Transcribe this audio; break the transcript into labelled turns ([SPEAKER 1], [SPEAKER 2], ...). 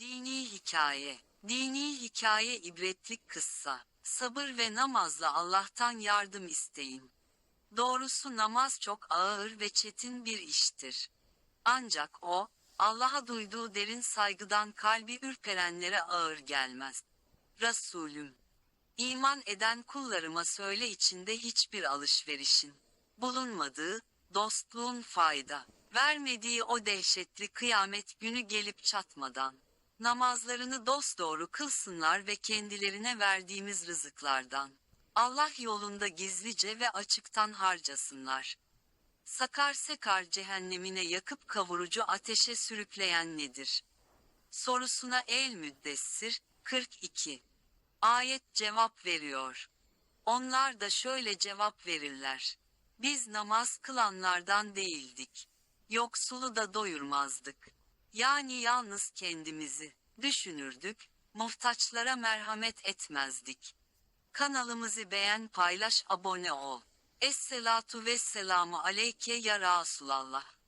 [SPEAKER 1] Dini hikaye. Dini hikaye ibretlik kıssa. Sabır ve namazla Allah'tan yardım isteyin. Doğrusu namaz çok ağır ve çetin bir iştir. Ancak o, Allah'a duyduğu derin saygıdan kalbi ürperenlere ağır gelmez. Resulüm. İman eden kullarıma söyle içinde hiçbir alışverişin bulunmadığı, dostluğun fayda vermediği o dehşetli kıyamet günü gelip çatmadan namazlarını dosdoğru kılsınlar ve kendilerine verdiğimiz rızıklardan Allah yolunda gizlice ve açıktan harcasınlar. Sakar sekar cehennemine yakıp kavurucu ateşe sürükleyen nedir? Sorusuna El Müddessir 42 Ayet cevap veriyor. Onlar da şöyle cevap verirler. Biz namaz kılanlardan değildik. Yoksulu da doyurmazdık. Yani yalnız kendimizi düşünürdük, muhtaçlara merhamet etmezdik. Kanalımızı beğen paylaş abone ol. Esselatu vesselamu aleyke ya Resulallah.